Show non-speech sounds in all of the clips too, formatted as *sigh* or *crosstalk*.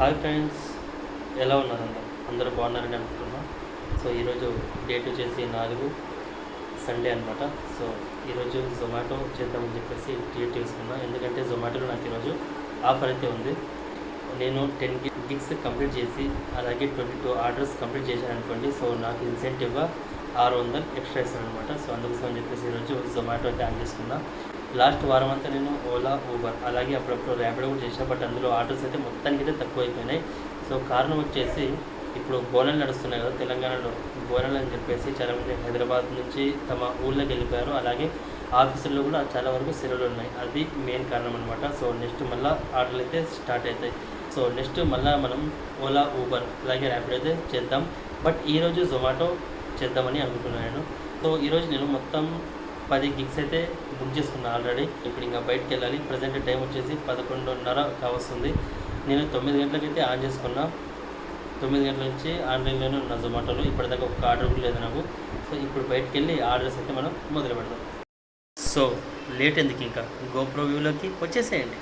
Hi friends ఎలా ఉన్నారండి? అందరూ బాగున్నారని అనుకుంటున్నా. సో ఈరోజు డేట్ వచ్చేసి నాలుగు సండే అనమాట సో ఈరోజు జొమాటో చేద్దామని చెప్పేసి క్రియేట్ చేసుకున్నా. ఎందుకంటే జొమాటోలో నాకు ఈరోజు ఆఫర్ అయితే ఉంది. నేను టెన్ గిగ్స్ కంప్లీట్ చేసి అలాగే ట్వంటీ టూ ఆర్డర్స్ కంప్లీట్ చేశాను అనుకోండి. సో నాకు ఇన్సెంటివ్గా ఆరు వందలు ఎక్స్ట్రా ఇస్తాను అనమాట సో అందుకోసం అని చెప్పేసి ఈరోజు జొమాటో అయితే ఆన్ చేసుకున్నా. లాస్ట్ వారం అంతా నేను ఓలా ఊబర్ అలాగే అప్పుడప్పుడు ర్యాపిడో కూడా చేశాను బట్ అందులో ఆర్డర్స్ అయితే మొత్తానికి అయితే తక్కువ అయిపోయినాయి సో కారణం వచ్చేసి ఇప్పుడు బోనాలు నడుస్తున్నాయి కదా తెలంగాణలో. బోనాలు అని చెప్పేసి చాలామంది హైదరాబాద్ నుంచి తమ ఊళ్ళకి వెళ్ళిపోయారు. అలాగే ఆఫీసుల్లో కూడా చాలా వరకు సెలవులు ఉన్నాయి. అది మెయిన్ కారణం అనమాట సో నెక్స్ట్ మళ్ళీ ఆర్డర్లు అయితే స్టార్ట్ అవుతాయి. సో నెక్స్ట్ మళ్ళీ మనం ఓలా ఊబర్ అలాగే ర్యాపిడ్ అయితే చేద్దాం. బట్ ఈరోజు జొమాటో చేద్దామని అనుకుంటున్నాను సో ఈరోజు నేను మొత్తం పది గిగ్స్ అయితే బుక్ చేసుకున్నాను ఆల్రెడీ ఇప్పుడు ఇంకా బయటకు వెళ్ళాలి. ప్రజెంట్ టైం వచ్చేసి పదకొండున్నర కావస్తుంది. నేను తొమ్మిది గంటలకైతే ఆన్ చేసుకున్నా. తొమ్మిది గంటల నుంచి ఆన్లైన్లోనే ఉన్న జొమాటోలో. ఇప్పటిదాకా ఒక ఆర్డర్ కూడా లేదు నాకు. సో ఇప్పుడు బయటకు వెళ్ళి ఆర్డర్స్ అయితే మనం మొదలు పెడదాం. సో లేట్ ఎందుకు ఇంకా? గోప్రో వ్యూలోకి వచ్చేసేయండి.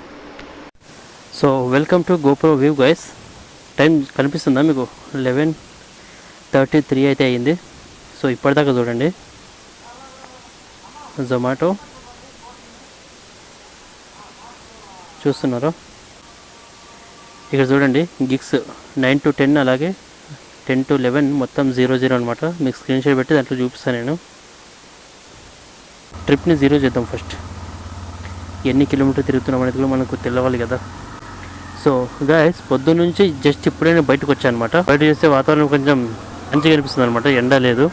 So welcome to GoPro view guys time కనిపిస్తుందా మీకు? లెవెన్ థర్టీ త్రీ అయితే అయ్యింది సో ఇప్పటిదాకా చూడండి. జొమాటో. చూస్తున్నారా? ఇక్కడ చూడండి గిగ్స్ నైన్ టు టెన్ అలాగే టెన్ టు లెవెన్ మొత్తం జీరో జీరో అనమాట మీకు స్క్రీన్ షాట్ పెట్టి దాంట్లో చూపిస్తాను నేను. ట్రిప్ని జీరో చేద్దాం ఫస్ట్. ఎన్ని కిలోమీటర్ తిరుగుతున్నాం అనేది కూడా మనకు తెలవాలి కదా. సో గాయస్ పొద్దు నుంచి జస్ట్ ఇప్పుడే బయటకు వచ్చాను అనమాట బయట చేస్తే వాతావరణం కొంచెం మంచిగా అనిపిస్తుంది అనమాట ఎండ లేదు.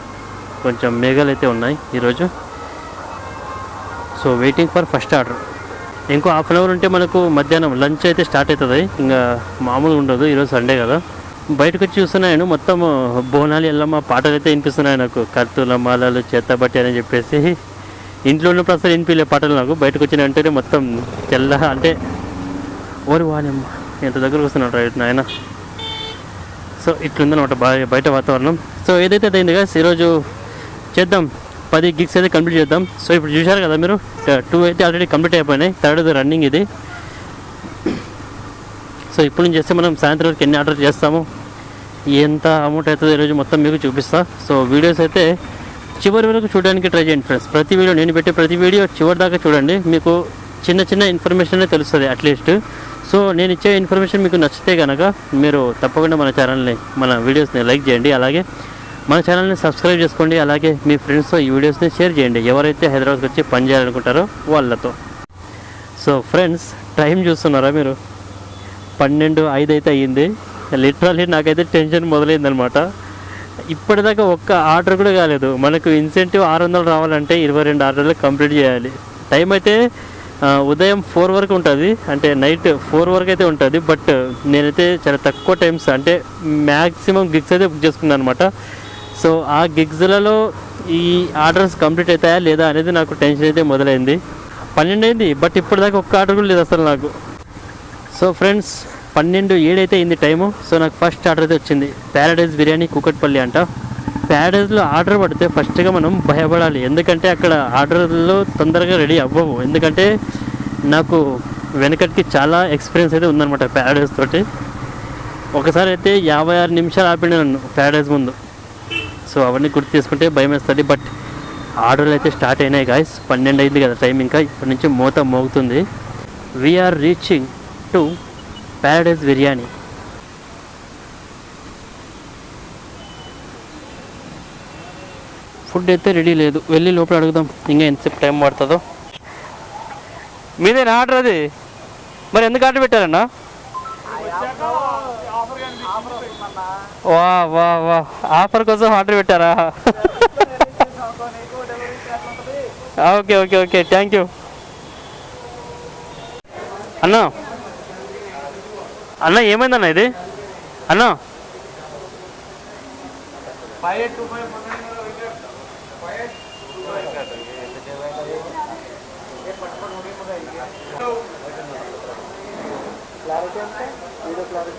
కొంచెం మేఘాలు అయితే ఉన్నాయి ఈరోజు. So waiting for first order ఇంకో హాఫ్ అన్ అవర్ ఉంటే మనకు మధ్యాహ్నం లంచ్ అయితే స్టార్ట్ అవుతుంది. ఇంకా మామూలుగా ఉండదు ఈరోజు సండే కదా. బయటకు వచ్చి చూస్తున్నాను మొత్తం బోనాలు ఎల్లమ్మ పాటలు అయితే వినిపిస్తున్నాయి నాకు. కత్తుల మాలలు చేతబట్టి అని చెప్పేసి. ఇంట్లో ఉన్నప్పుడు అసలు వినిపించలే పాటలు నాకు. బయటకు వచ్చిన వెంటనే మొత్తం తెల్ల అంటే ఓరి వాణిమ్మ ఎంత దగ్గరకు వస్తున్నాడు రైట్ నాయన. సో ఇట్లుందనమాట బాగా బయట వాతావరణం. సో ఏదైతే అయింది కదా ఈరోజు చేద్దాం. పది గిగ్స్ అయితే కంప్లీట్ చేద్దాం. సో ఇప్పుడు చూశారు కదా మీరు? టూ అయితే ఆల్రెడీ కంప్లీట్ అయిపోయినాయి. థర్డ్ రన్నింగ్ ఇది. సో ఇప్పుడు నుంచి చేస్తే మనం సాయంత్రం వరకు ఎన్ని ఆర్డర్ చేస్తాము? ఎంత అమౌంట్ అవుతుందో ఈరోజు మొత్తం మీకు చూపిస్తా. సో వీడియోస్ అయితే చివరి వరకు చూడడానికి ట్రై చేయండి ఫ్రెండ్స్ ప్రతి వీడియో నేను పెట్టే ప్రతి వీడియో చివరి దాకా చూడండి. మీకు చిన్న చిన్న ఇన్ఫర్మేషన్ తెలుస్తుంది అట్లీస్ట్ సో నేను ఇచ్చే ఇన్ఫర్మేషన్ మీకు నచ్చితే కనుక మీరు తప్పకుండా మన ఛానల్ని మన వీడియోస్ని లైక్ చేయండి. అలాగే మన ఛానల్ని సబ్స్క్రైబ్ చేసుకోండి. అలాగే మీ ఫ్రెండ్స్తో ఈ వీడియోస్ని షేర్ చేయండి. ఎవరైతే హైదరాబాద్కి వచ్చి పని చేయాలనుకుంటారో వాళ్ళతో. సో ఫ్రెండ్స్ టైం చూస్తున్నారా మీరు? పన్నెండు ఐదు అయితే అయ్యింది. లిటరల్లీ నాకైతే టెన్షన్ మొదలైందనమాట ఇప్పటిదాకా ఒక్క ఆర్డర్ కూడా కాలేదు. మనకు ఇన్సెంటివ్ ఆరు వందలు రావాలంటే ఇరవై రెండు ఆర్డర్లు కంప్లీట్ చేయాలి. టైం అయితే ఉదయం ఫోర్ వరకు ఉంటుంది. అంటే నైట్ ఫోర్ వరకు అయితే ఉంటుంది. బట్ నేనైతే చాలా తక్కువ టైమ్స్ అంటే మ్యాక్సిమం గిగ్స్ అయితే బుక్ చేసుకున్నాను అనమాట సో ఆ గిగ్స్లలో ఈ ఆర్డర్స్ కంప్లీట్ అవుతాయా లేదా అనేది నాకు టెన్షన్ అయితే మొదలైంది. పన్నెండు అయింది బట్ ఇప్పటిదాకా ఒక్క ఆర్డర్ కూడా లేదు అసలు నాకు. సో ఫ్రెండ్స్ పన్నెండు ఏడైతే అయింది టైము సో నాకు ఫస్ట్ ఆర్డర్ అయితే వచ్చింది. ప్యారడైజ్ బిర్యానీ కూకట్పల్లి అంట. ప్యారడైజ్లో ఆర్డర్ పడితే ఫస్ట్గా మనం భయపడాలి. ఎందుకంటే అక్కడ ఆర్డర్లో తొందరగా రెడీ అవ్వము ఎందుకంటే నాకు వెనకటికి చాలా ఎక్స్పీరియన్స్ అయితే ఉందన్నమాట ప్యారడైజ్ తోటి. ఒకసారి అయితే యాభై ఆరు నిమిషాలు ఆపిండే నన్ను ప్యారడైజ్ ముందు. సో అవన్నీ గుర్తు చేసుకుంటే భయం వేస్తుంది. బట్ ఆర్డర్లు అయితే స్టార్ట్ అయినాయి గాయస్ పన్నెండు అయింది కదా టైం ఇంకా. ఇప్పటి నుంచి మూత మోగుతుంది. We're reaching to Paradise biryani food అయితే రెడీ లేదు. వెళ్ళి లోపల అడుగుదాం. ఇంకా ఎంతసేపు టైం పడుతుందో. మీదేనా ఆర్డర్ అది? మరి ఎందుకు ఆర్డర్ పెట్టారన్నా? వా వా వా. ఆఫర్ కోసం ఆర్డర్ పెట్టారా? Okay okay okay. Thank you అన్నా. అన్న ఏమైందన్న ఇది? అన్న.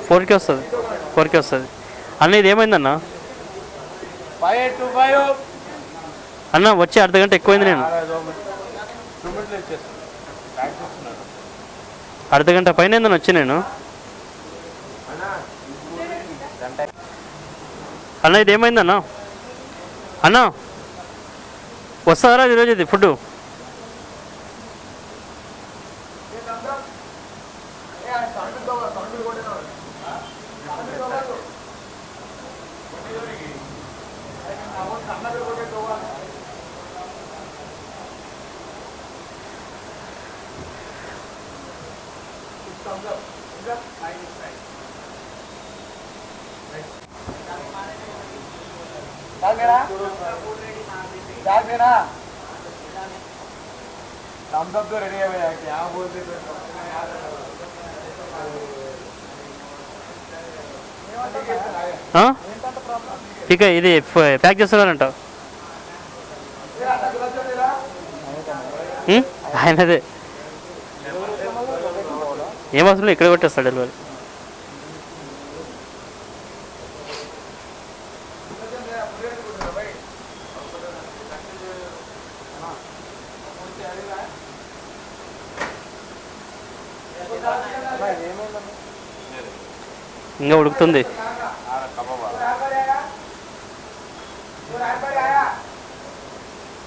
ఫోర్కే వస్తుంది. ఫోర్కే వస్తుంది. అన్న ఇది ఏమైందన్న? అన్న వచ్చి అర్ధ గంట ఎక్కువైంది నేను. అర్ధ గంట పైన వచ్చి నేను? అన్న ఇది ఏమైంది అన్న అన్న వస్తారా ఈరోజు ఇది ఫుడ్ चाल मेरा चाल मेरा थम्स अप तो रेडी है भैया क्या बोलते ఇక ఇది ఫ- ప్యాక్ చేస్తున్నారంట ఉం? ఆయనదే ఏం అవసరం లేదు, ఇక్కడ కొట్టేస్తాడు డెలివరీ? ఇంకా ఉడుకుతుంది.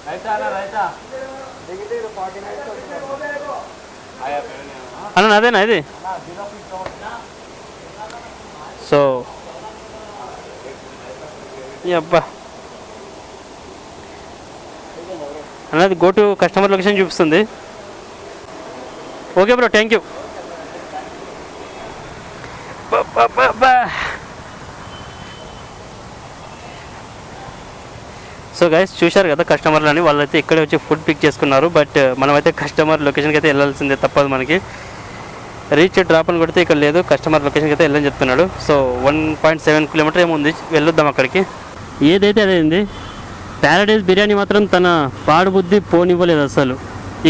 రైతా రైతా. దిగితే ఫార్టీ నైన్ ఆయా అన్న అదేనా ఇది? సో అబ్బా. అన్నది గో టు కస్టమర్ లొకేషన్ చూపిస్తుంది. Okay bro thank you. So guys చూశారు కదా కస్టమర్లని వాళ్ళైతే ఇక్కడే వచ్చి ఫుడ్ పిక్ చేసుకున్నారు బట్ మనమైతే కస్టమర్ లొకేషన్కి అయితే వెళ్ళాల్సిందే తప్పదు మనకి. రీచ్ డ్రాప్ అని కొడితే ఇక్కడ లేదు కస్టమర్ లొకేషన్కి అయితే వెళ్ళని చెప్తున్నాడు. So one point seven kilometre ఏముంది వెళ్ళొద్దాం అక్కడికి. ఏదైతే అదేంది ప్యారడైజ్ బిర్యానీ మాత్రం తన పాడుబుద్ధి పోనివ్వలేదు అసలు.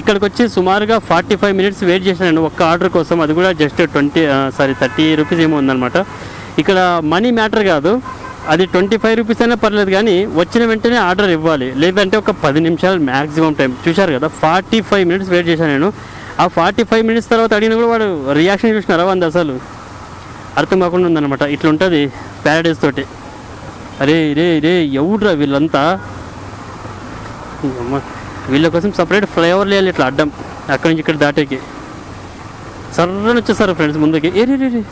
ఇక్కడికి వచ్చి సుమారుగా ఫార్టీ ఫైవ్ మినిట్స్ వెయిట్ చేశాను ఒక్క ఆర్డర్ కోసం. అది కూడా just twenty sorry thirty rupees ఏమో ఉందన్నమాట. ఇక్కడ మనీ మ్యాటర్ కాదు అది ట్వంటీ ఫైవ్ రూపీస్ అయినా పర్లేదు కానీ వచ్చిన వెంటనే ఆర్డర్ ఇవ్వాలి. లేదంటే ఒక పది నిమిషాలు మ్యాక్సిమం టైం చూశారు కదా ఫార్టీ ఫైవ్ మినిట్స్ వెయిట్ చేశాను నేను. ఆ ఫార్టీ ఫైవ్ మినిట్స్ తర్వాత అడిగిన కూడా వాడు రియాక్షన్ చూసినారా వంద అసలు? అర్థం కాకుండా ఉందన్నమాట. ఇట్లుంటుంది ప్యారడైస్ తోటి. అరే రే రే ఎవడ్రా వీళ్ళంతా? అమ్మ, వీళ్ళ కోసం సపరేట్ ఫ్లైఓవర్ వేయాలి ఇట్లా అడ్డం. అక్కడి నుంచి ఇక్కడ దాటేకి. సర్రని వచ్చేస్తారు ఫ్రెండ్స్ ముందుకి. ఏ రే రే రే.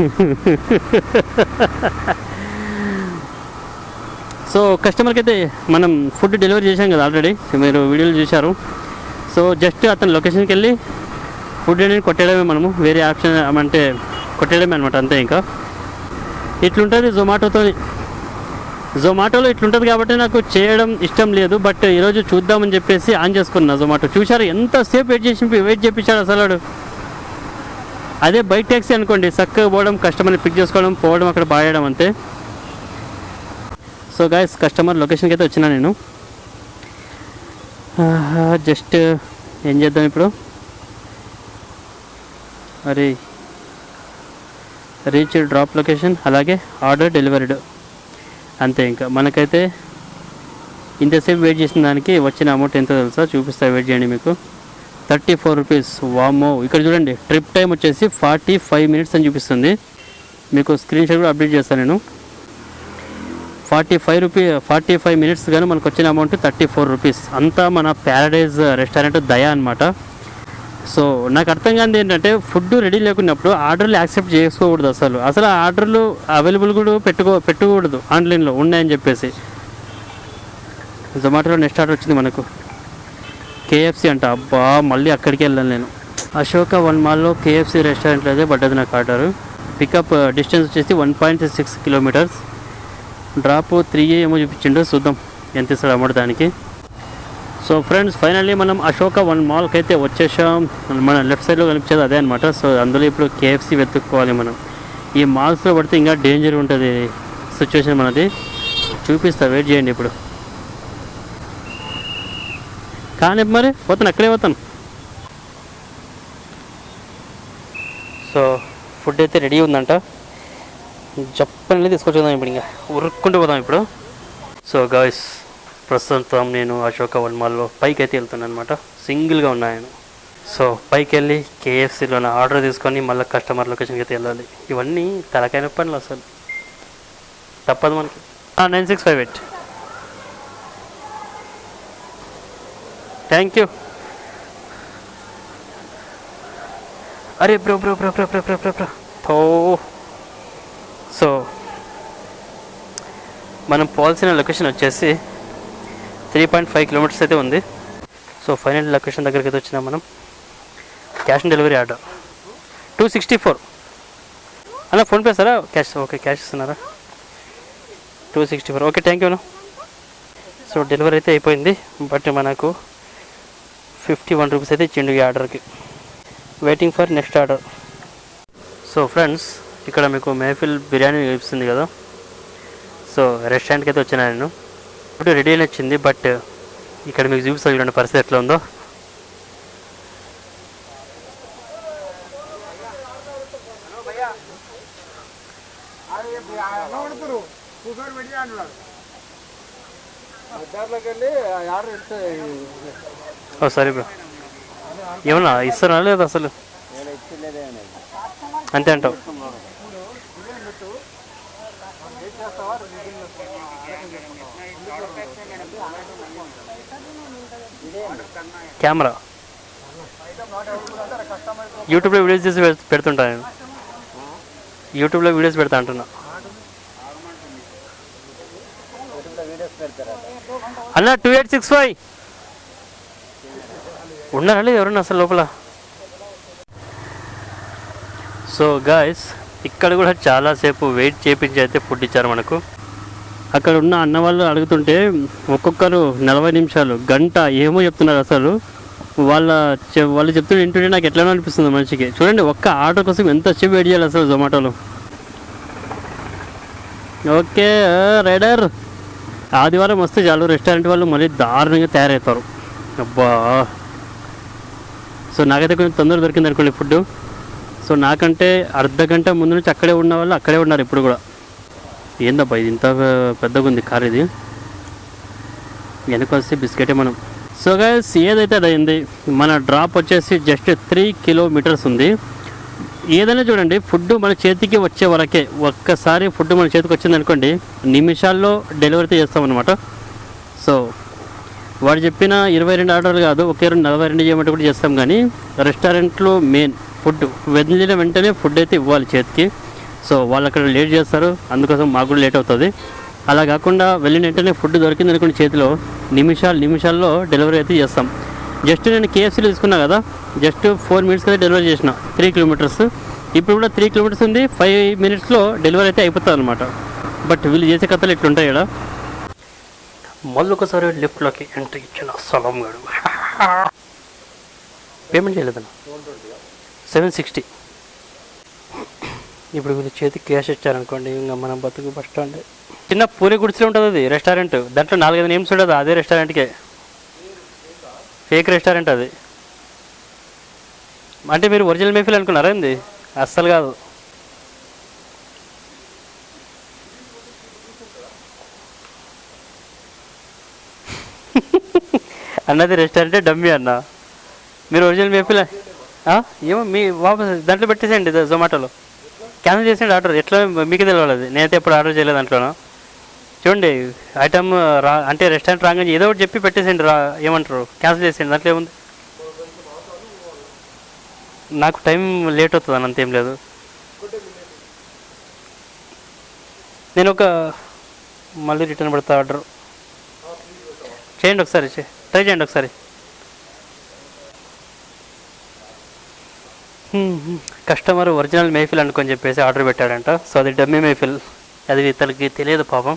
*laughs* సో కస్టమర్కి అయితే మనం ఫుడ్ డెలివరీ చేశాం కదా ఆల్రెడీ మీరు వీడియోలు చూశారు. సో జస్ట్ అతని లొకేషన్కి వెళ్ళి ఫుడ్ అనేది కొట్టేయడమే మనము. వేరే ఆప్షన్ అంటే కొట్టేయడమే అనమాట అంతే ఇంకా. ఇట్లుంటుంది జొమాటోతో జొమాటోలో ఇట్లుంటుంది కాబట్టి నాకు చేయడం ఇష్టం లేదు. బట్ ఈరోజు చూద్దామని చెప్పేసి ఆన్ చేసుకున్నా జొమాటో చూశారు ఎంతసేపు వెయిట్ చేసి వెయిట్ చేయించాడు అసలు అదే బైక్ ట్యాక్సీ అనుకోండి చక్కగా పోవడం కస్టమర్ని పిక్ చేసుకోవడం పోవడం అక్కడ బాయడం అంతే. సో గాయస్ కస్టమర్ లొకేషన్కి అయితే వచ్చినా నేను. జస్ట్ ఏం చేద్దాం ఇప్పుడు? మరి రీచ్ డ్రాప్ లొకేషన్ అలాగే ఆర్డర్ డెలివరీడ్ అంతే ఇంకా. మనకైతే ఇంతసేపు వెయిట్ చేసిన దానికి వచ్చిన అమౌంట్ ఎంత తెలుసా? చూపిస్తా వెయిట్ చేయండి మీకు. థర్టీ ఫోర్ రూపీస్ వామో ఇక్కడ చూడండి ట్రిప్ టైం వచ్చేసి ఫార్టీ ఫైవ్ మినిట్స్ అని చూపిస్తుంది. మీకు స్క్రీన్ షాట్ కూడా అప్డేట్ చేస్తాను నేను. Forty five rupee forty five minutes కానీ మనకు వచ్చిన అమౌంట్ థర్టీ ఫోర్ రూపీస్. అంతా మన ప్యారడైజ్ రెస్టారెంట్ దయా అనమాట సో నాకు అర్థం కానిది ఏంటంటే ఫుడ్ రెడీ లేకున్నప్పుడు ఆర్డర్లు యాక్సెప్ట్ చేసుకోకూడదు అసలు. అసలు ఆ ఆర్డర్లు అవైలబుల్ కూడా పెట్టుకో పెట్టకూడదు ఆన్లైన్లో ఉన్నాయని చెప్పేసి. జొమాటోలో నెక్స్ట్ ఆర్డర్ వచ్చింది మనకు. కేఎఫ్సి అంట. అబ్బా మళ్ళీ అక్కడికి వెళ్ళాను నేను. అశోక వన్ మాల్లో కేఎఫ్సి రెస్టారెంట్లో అయితే పడ్డది నాకు ఆర్డర్. పికప్ డిస్టెన్స్ వచ్చేసి one point six kilometres. Drop three ఏమో చూపించిండు చూద్దాం ఎంత ఇస్తాడు అమౌంట్ దానికి. సో ఫ్రెండ్స్ ఫైనల్లీ మనం అశోక వన్ మాల్కి అయితే వచ్చేసాం. మన లెఫ్ట్ సైడ్లో కనిపించేది అదే అనమాట సో అందులో ఇప్పుడు కేఎఫ్సి వెతుక్కోవాలి మనం. ఈ మాల్స్లో పడితే ఇంకా డేంజర్ ఉంటుంది సిచ్యువేషన్ మనది. చూపిస్తా వెయిట్ చేయండి ఇప్పుడు. కానీ మరి పోతాను అక్కడే పోతాను. సో ఫుడ్ అయితే రెడీ ఉందంట. జప్పని తీసుకొచ్చేద్దాం ఇప్పుడు ఇంకా. ఉరుక్కుంటూ పోదాం ఇప్పుడు. సో గాయస్ ప్రస్తుతం నేను అశోక వన్మాల్లో పైకి అయితే వెళ్తున్నాను అనమాట సింగిల్గా ఉన్నాయను సో పైకి వెళ్ళి కేఎఫ్సీలో ఆర్డర్ తీసుకొని మళ్ళీ కస్టమర్ లొకేషన్కి అయితే వెళ్ళాలి. ఇవన్నీ తలకైన పనులు అసలు. తప్పదు మనకి. Nine six five eight. Thank you. అరే bro bro bro bro bro bro bro bro. Though. So మనం పోవాల్సిన లొకేషన్ వచ్చేసి త్రీ పాయింట్ ఫైవ్ కిలోమీటర్స్ అయితే ఉంది. సో ఫైనల్ లొకేషన్ దగ్గరికి అయితే వచ్చినాం మనం. Cash on delivery order. Two sixty four. అన్న ఫోన్పే సారా క్యాష్ ఓకే క్యాష్ ఇస్తున్నారా? Two sixty four. Okay thank you so delivery అయితే అయిపోయింది. బట్ మనకు ఫిఫ్టీ వన్ రూపీస్ అయితే ఇచ్చిండు ఈ ఆర్డర్కి. Waiting for next order. So friends ఇక్కడ మీకు మేఫిల్ బిర్యానీ ఇస్తుంది కదా. సో రెస్టారెంట్కి అయితే వచ్చినా నేను. ఇప్పుడు రెడీ అని వచ్చింది బట్ ఇక్కడ మీకు చూపిస్తా చూడండి పరిస్థితి ఎట్లా ఉందో. ఓ సరే బ్రో ఏమన్నా ఇస్తారా లేదు అసలు? అంతే అంటావు. కెమెరా. యూట్యూబ్లో వీడియోస్ చేసి పెడుతుంటా నేను. యూట్యూబ్లో వీడియోస్ పెడతా అంటున్నా. అన్న టూ ఎయిట్ సిక్స్ ఫైవ్ ఉన్నారా లేదు ఎవరన్నా అసలు లోపల? సో గాయస్ ఇక్కడ కూడా చాలాసేపు వెయిట్ చేపించి అయితే ఫుడ్ ఇచ్చారు మనకు. అక్కడ ఉన్న అన్న వాళ్ళు అడుగుతుంటే ఒక్కొక్కరు నలభై నిమిషాలు గంట ఏమో చెప్తున్నారు అసలు. వాళ్ళ వాళ్ళు చెప్తుంటే వింటుంటే నాకు ఎట్లనో అనిపిస్తుంది మనిషికి. చూడండి ఒక్క ఆర్డర్ కోసం ఎంత సేపు వెయిట్ చేయాలి అసలు జొమాటోలో. Okay rider. ఆదివారం వస్తే చాలు రెస్టారెంట్ వాళ్ళు మళ్ళీ దారుణంగా తయారవుతారు. అబ్బా. సో నాకైతే కొంచెం తొందర దొరికింది అనుకోండి ఫుడ్ సో నాకంటే అర్ధ గంట ముందు నుంచి అక్కడే ఉన్న వాళ్ళు అక్కడే ఉన్నారు ఇప్పుడు కూడా. ఏందబ్బా ఇది ఇంత పెద్దగా ఉంది కార్ ఇది? వెనక వస్తే బిస్కెటే మనం. సో గైస్ ఏదైతే అది అయింది మన డ్రాప్ వచ్చేసి జస్ట్ త్రీ కిలోమీటర్స్ ఉంది. ఏదైనా చూడండి ఫుడ్ మన చేతికి వచ్చే వరకే ఒక్కసారి ఫుడ్ మన చేతికి వచ్చింది అనుకోండి నిమిషాల్లో డెలివరీ చేస్తామన్నమాట సో వాడు చెప్పిన ఇరవై రెండు ఆర్డర్లు కాదు ఒకే రెండు నలభై రెండు చేయమంటే కూడా చేస్తాం కానీ రెస్టారెంట్లో మెయిన్ ఫుడ్. వెళ్ళిన వెంటనే ఫుడ్ అయితే ఇవ్వాలి చేతికి. సో వాళ్ళు అక్కడ లేట్ చేస్తారు. అందుకోసం మాకు కూడా లేట్ అవుతుంది. అలా కాకుండా వెళ్ళిన వెంటనే ఫుడ్ దొరికింది అనుకోండి చేతిలో. నిమిషాలు నిమిషాల్లో డెలివరీ అయితే చేస్తాం. జస్ట్ నేను కేఎఫ్సీలో తీసుకున్నా కదా. జస్ట్ ఫోర్ మినిట్స్ అయితే డెలివరీ చేసిన. Three kilometres. ఇప్పుడు కూడా త్రీ కిలోమీటర్స్ ఉంది. ఫైవ్ మినిట్స్లో డెలివరీ అయితే అయిపోతుంది అనమాట బట్ వీళ్ళు చేసే కథలు ఇట్లుంటాయి ఇక్కడ మళ్ళీ ఒకసారి లిఫ్ట్లోకి ఎంట్రీ ఇచ్చిన సలం గడు *laughs* పేమెంట్ చేయలేదన్న? Seven sixty. ఇప్పుడు వీళ్ళు చేతికి క్యాష్ ఇచ్చారనుకోండి ఇంకా మనం బతుకు బస్ స్టాండ్. చిన్న పూరి గుడిసెలో ఉంటుంది అది రెస్టారెంట్. దాంట్లో నాలుగైదు నేమ్స్ ఉండదు అదే రెస్టారెంట్కే. ఫేక్ రెస్టారెంట్ అది. అంటే మీరు ఒరిజినల్ మేఫిల్ అనుకున్నారా ఏంది? అస్సలు కాదు. *laughs* అన్నది రెస్టారెంటే డమ్మీ అన్న. మీరు ఒరిజినల్ మేఫిల్ ఏమో మీ వాపస్ దాంట్లో పెట్టేసేయండి జొమాటోలో. క్యాన్సిల్ చేసేయండి ఆర్డర్ ఎట్లా మీకు తెలియాలి అది? నేనైతే ఎప్పుడు ఆర్డర్ చేయలేదు దాంట్లోనూ. చూడండి ఐటమ్ రా అంటే రెస్టారెంట్ రాగానే ఏదో ఒకటి చెప్పి పెట్టేసేయండి రా ఏమంటారు? క్యాన్సిల్ చేసేయండి. దాంట్లో ఏముంది? నాకు టైం లేట్ అవుతుంది అని అంతేం లేదు. నేను ఒక మళ్ళీ రిటర్న్ పెడతా ఆర్డర్ చేయండి ఒకసారి చే- ట్రై చేయండి ఒకసారి. కస్టమర్ ఒరిజినల్ మేఫిల్ అనుకొని చెప్పేసి ఆర్డర్ పెట్టాడంట. సో అది డమ్మీ మేఫిల్. అది ఇతనికి తెలియదు పాపం.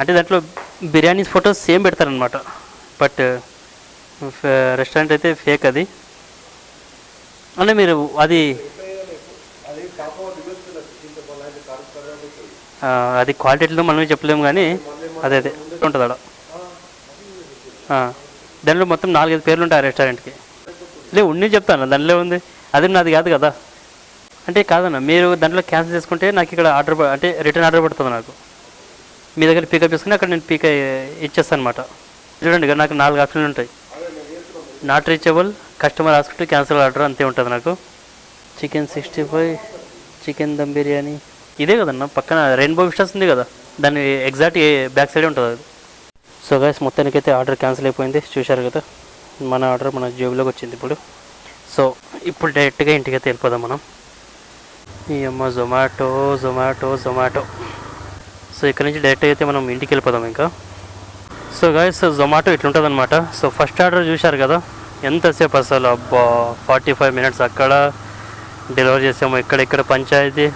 అంటే దాంట్లో బిర్యానీ ఫొటోస్ సేమ్ పెడతారనమాట బట్ రెస్టారెంట్ అయితే ఫేక్ అది. అంటే మీరు అది అది క్వాలిటీలో మనమే చెప్పలేము కానీ అదే అదే ఉంటుంది అక్కడ దాంట్లో మొత్తం నాలుగైదు పేర్లు ఉంటాయి ఆ రెస్టారెంట్కి. లేదు ఉండి చెప్తాను దానిలో ఉంది అది నాది కాదు కదా. అంటే కాదన్న మీరు దాంట్లో క్యాన్సిల్ చేసుకుంటే నాకు ఇక్కడ ఆర్డర్ అంటే రిటర్న్ ఆర్డర్ పడుతుంది నాకు. మీ దగ్గర పికప్ చేసుకుని అక్కడ నేను పిక్ ఇచ్చేస్తాను అనమాట చూడండి నాకు నాలుగు ఆప్షన్లు ఉంటాయి. Not reachable customer hospital cancel order అంతే ఉంటుంది నాకు. Chicken sixty five chicken dum biryani. ఇదే కదన్న పక్కన రెయిన్బో విస్టర్స్ ఉంది కదా. దాని ఎగ్జాక్ట్ బ్యాక్ సైడే ఉంటుంది అది. సో గైస్ మొత్తానికైతే ఆర్డర్ క్యాన్సిల్ అయిపోయింది. చూశారు కదా మన ఆర్డర్ మన జేబులోకి వచ్చింది ఇప్పుడు. సో ఇప్పుడు డైరెక్ట్గా ఇంటికి అయితే వెళ్ళిపోదాం మనం. ఈ అమ్మ జొమాటో జొమాటో జొమాటో. సో ఇక్కడ నుంచి డైరెక్ట్గా అయితే మనం ఇంటికి వెళ్ళిపోదాం ఇంకా. సో గాయస్ జొమాటో ఇట్లుంటుంది అనమాట సో ఫస్ట్ ఆర్డర్ చూశారు కదా? ఎంతసేపు అసలు? అబ్బా ఫార్టీ ఫైవ్ మినిట్స్ అక్కడ డెలివరీ చేసాము ఇక్కడ ఇక్కడ పంచాయతీ.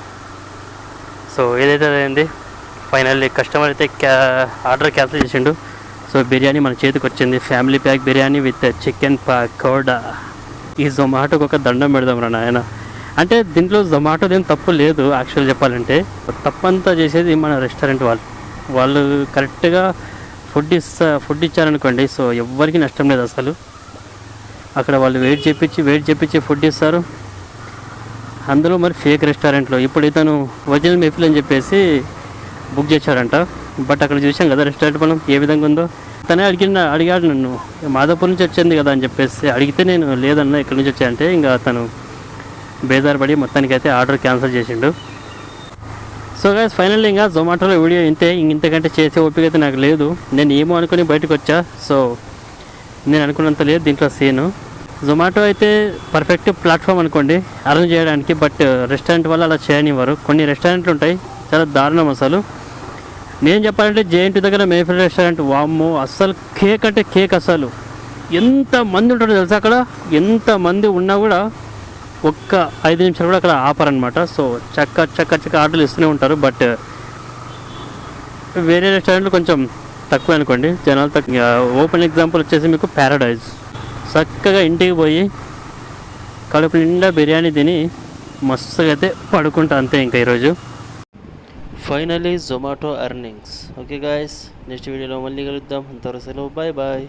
సో ఏదైతే అయింది? ఫైనల్లీ కస్టమర్ అయితే క్యా ఆర్డర్ క్యాన్సిల్ చేసిండు. సో బిర్యానీ మన చేతికి వచ్చింది family pack biryani with chicken pakoda. ఈ జొమాటోకి ఒక దండం పెడదాం రా నాయన. అంటే దీంట్లో జొమాటో ఏం తప్పు లేదు యాక్చువల్ చెప్పాలంటే. తప్పంతా చేసేది మన రెస్టారెంట్ వాళ్ళు. వాళ్ళు కరెక్ట్గా ఫుడ్ ఇస్తా ఫుడ్ ఇచ్చారనుకోండి సో ఎవ్వరికి నష్టం లేదు అసలు. అక్కడ వాళ్ళు వెయిట్ చేపించి వెయిట్ చేపించి ఫుడ్ ఇస్తారు. అందులో మరి ఫేక్ రెస్టారెంట్లో ఇప్పుడు ఇతను ఒరిజినల్ మెఫిల్ అని చెప్పేసి బుక్ చేశాడంట బట్ అక్కడ చూసాం కదా రెస్టారెంట్ మనం ఏ విధంగా ఉందో. తనే అడిగిన అడిగాడు నన్ను మాదాపూర్ నుంచి వచ్చింది కదా అని చెప్పేసి. అడిగితే నేను లేదన్నా ఇక్కడ నుంచి వచ్చాయంటే ఇంకా తను బేదారపడి మొత్తానికి అయితే ఆర్డర్ క్యాన్సిల్ చేసిండు. సో గైస్ ఫైనల్లీ ఇంకా జొమాటోలో వీడియో ఇంతే ఇంతకంటే చేసే ఓపిక అయితే నాకు లేదు. నేను ఏమో అనుకుని బయటకు వచ్చా సో నేను అనుకున్నంత లేదు దీంట్లో సీను. జొమాటో అయితే పర్ఫెక్ట్ ప్లాట్ఫామ్ అనుకోండి అరేంజ్ చేయడానికి బట్ రెస్టారెంట్ వల్ల అలా చేయనివ్వరు. కొన్ని రెస్టారెంట్లు ఉంటాయి చాలా దారుణం అసలు. నేను చెప్పాలంటే జేఎన్టీ దగ్గర మేఫిల్ రెస్టారెంట్ వామ్మో అస్సలు కేక్ అంటే కేక్ అసలు ఎంత మంది ఉంటారో తెలుసా అక్కడ? ఎంత మంది ఉన్నా కూడా ఒక్క ఐదు నిమిషాలు కూడా అక్కడ ఆపరనమాట సో చక్క చక్క చక్క ఆర్డర్లు ఇస్తూనే ఉంటారు. బట్ వేరే రెస్టారెంట్లు కొంచెం తక్కువ అనుకోండి. జనాలు తక్కువ ఓపెన్ ఎగ్జాంపుల్ వచ్చేసి మీకు ప్యారడైజ్. చక్కగా ఇంటికి పోయి కడుపు నిండా బిర్యానీ తిని మస్తుగా అయితే పడుకుంటా అంతే ఇంకా ఈరోజు. Finally Zomato earnings okay guys next వీడియోలో మళ్ళీ కలుద్దాం అంతవరకు సెలవు బాయ్ బాయ్